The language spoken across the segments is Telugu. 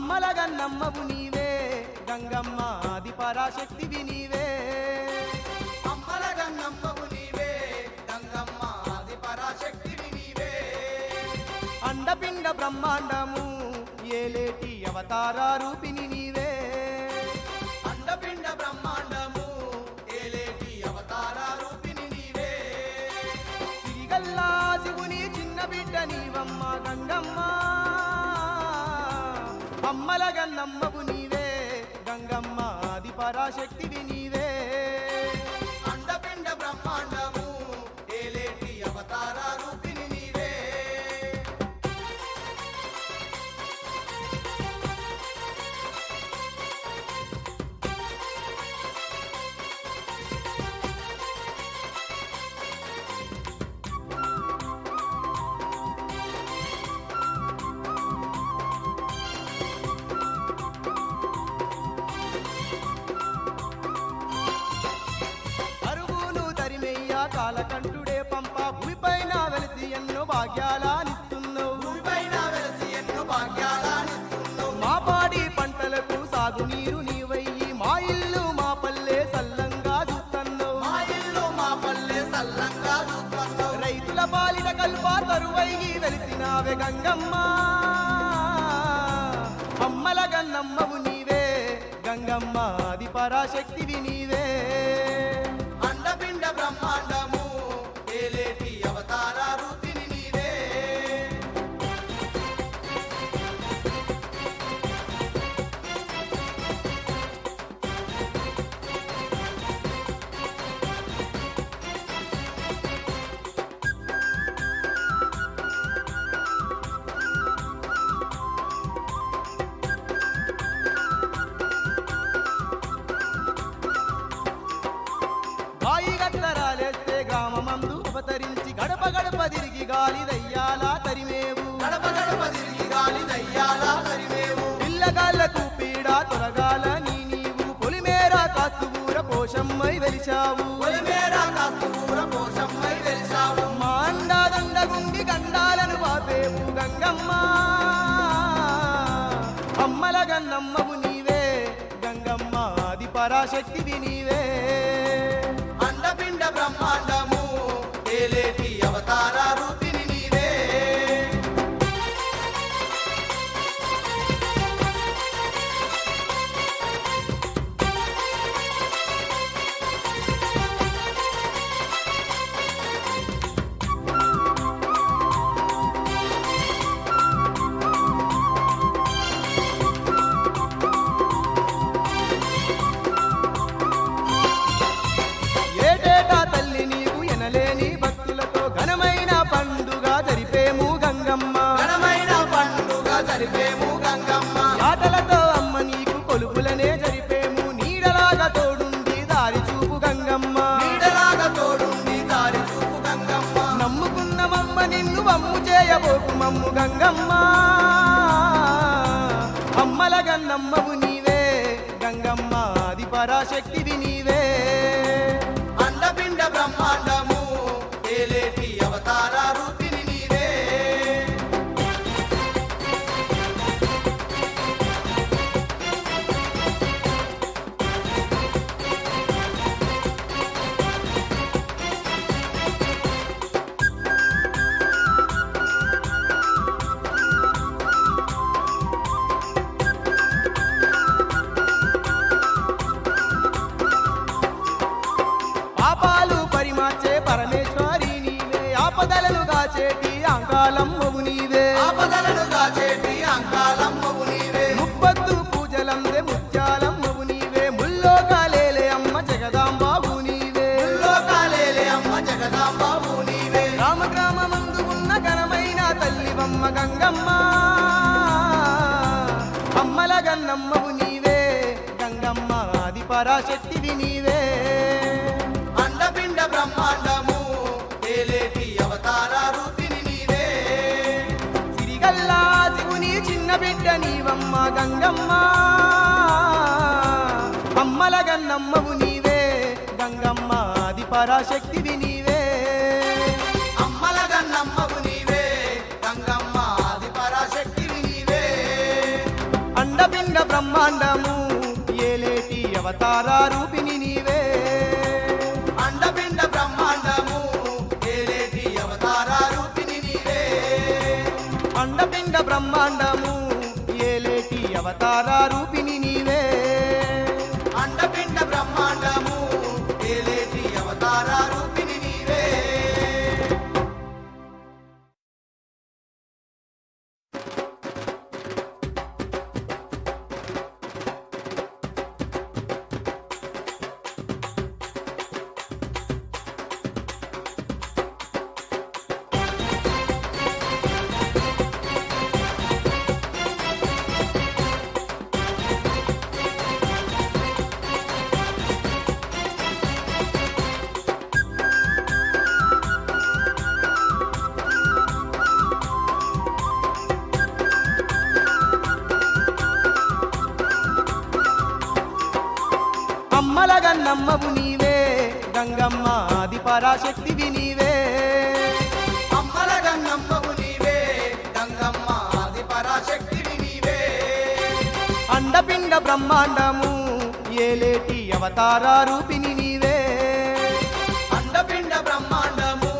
అమ్మల గన్నమ్మవు నీవే. గంగమ్మ ఆది పరాశక్తివి నీవే. అమ్మల గంగమ్మవు నీవే. గంగమ్మ ఆది పరాశక్తివి నీవే. అండపిండ బ్రహ్మాండము ఏలేటి అవతార రూపిణి నీవే. అమ్మల గన్నమ్మవు నీవే గంగమ్మ ఆది పరాశక్తివి నీవే. కాలకంఠుడే పంప. భూమిపైన వెలిసి ఎన్నో భాగ్యాలనిస్తున్నావు వెలసి ఎన్నో భాగ్యాలనిస్తున్నావు మా పాడి పంటలకు సాగునీరు నీవయ్యి. మా ఇల్లు మా పల్లె సల్లంగా చూస్తున్నావు మా ఇల్లు మా పల్లె సల్లంగా చూస్తున్నావు రైతుల పాలిట కల్ప తరువయ్యి వెలిసినావే గంగమ్మ. అమ్మల గన్నమ్మవు నీవే. గంగమ్మ ఆది పరాశక్తివి నీవే. అండపిండ బ్రహ్మాండము. అవతరించి గడప గడప తిరిగి గాలి దయ్యాలా తరిమేవు. గడప గడప తిరిగి గాలి దయ్యాల తరిమేవు. పిల్లగాళ్ళకు పీడ తొలగాల నీ నీవు. పొలిమేర కాస్తుగూర పోషమ్మై వెలిచావు పొలిమేర కాస్తూర పోషమ్మై వెలిసావు మా అండాదండగుండి గండాలను వాపేవు గంగమ్మ. అమ్మల గన్నమ్మవు నీవే. గంగమ్మ ఆది పరాశక్తివి నీవే. కొలుపులనే కాచేటి అంకాలమ్మవు నీవే. ఆపదలను దాచేటి అంకాలమ్మవు నీవే. ముప్పత్తు పూజలందే ముత్యాలమ్మవు నీవే. ముల్లోకాలేలే అమ్మ జగదాంబాబు నీవే. లోకాలేలే అమ్మ జగదాంబాబు నీవే. గ్రామ గ్రామమందు ఉన్న ఘనమైన తల్లివమ్మ గంగమ్మ. అమ్మల గన్నమ్మవు నీవే. గంగమ్మ ఆది పరాశక్తివి నీవే. బిడ్డ నీవమ్మ గంగమ్మ. అమ్మల గన్నమ్మవు నీవే గంగమ్మ ఆది పరాశక్తివి నీవే. అమ్మల గన్నమ్మవు నీవే గంగమ్మ ఆది పరాశక్తివి నీవే. అండపిండ బ్రహ్మాండము ఏలేటి అవతార రూపిణి నీవే. అండపిండ బ్రహ్మాండము ఏలేటి అవతార రూపిణి నీవే. అండపిండ బ్రహ్మాండము అవతార అమ్మల నీవే గంగమ్మ ఆది పరాశక్తివి నీవే అమ్మల గంగమ్మవు నీవే గంగమ్మ ఆది పరాశక్తివి నీవే అండపిండ బ్రహ్మాండము ఏలేటి అవతార రూపిణి నీవే. అండపిండ బ్రహ్మాండము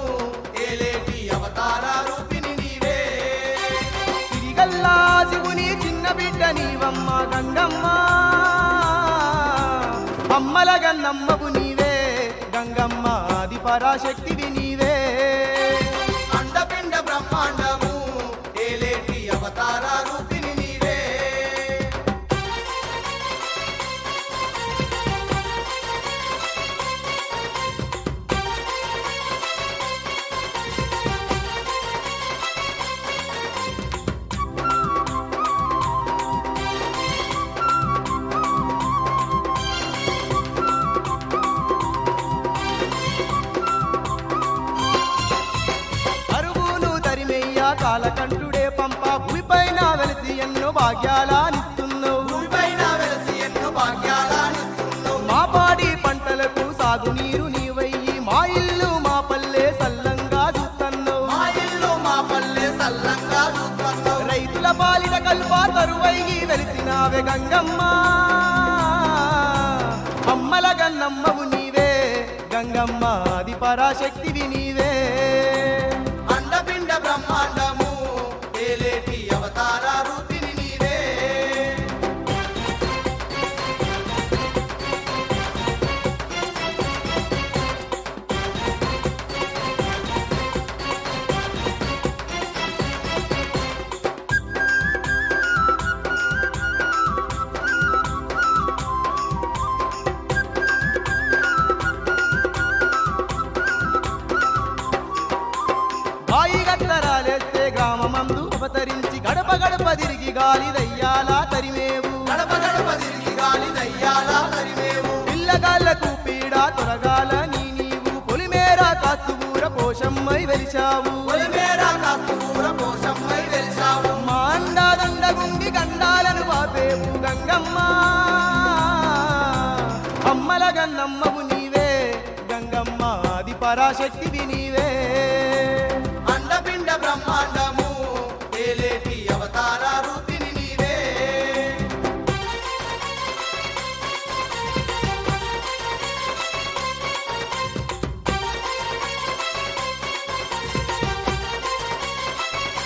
ఏలేటి అవతార రూపిణి నీవే. సిరిగల్లా శివుని చిన్న బిడ్డ నీవమ్మ గంగమ్మ. అమ్మల గన్నమ్మవు నీవే గంగమ్మ ఆది పరాశక్తివి నీవే. అండపిండ బ్రహ్మాండము కాలకంఠుడే పంప. భూమిపైన వెలిసి ఎన్నో భాగ్యాలనిస్తున్నావు. వెలసి ఎన్నో భాగ్యాలనిస్తున్నావు. మా పాడి పంటలకు సాగునీరు నీవయ్యి. మా ఇల్లు మా పల్లె సల్లంగా చూస్తున్నావు. మా ఇల్లు మా పల్లె సల్లంగా చూస్తున్నావు. రైతుల పాలిట కల్ప తరువయ్యి వెలిసినావే గంగమ్మ. అమ్మల గన్నమ్మవు నీవే. గంగమ్మ ఆది పరాశక్తివి నీవే. అవతరించి గడప గడప తిరిగి గాలి దయ్యాలా తరిమేవు. గడప గడప తిరిగి గాలి దయ్యాల తరిమేవు. పిల్లగాళ్ళకు పీడ తొరగాల నీ నీవు. పొలిమేర కాస్తుగూర పోషమ్మై వెలిచావు పొలిమేర కాస్తూర పోషమ్మై వెలిసావు మా అండాదండగుండి గండాలను బాపేవు గంగమ్మ. అమ్మల నీవే. గంగమ్మ ఆది పరాశక్తివి నీవే.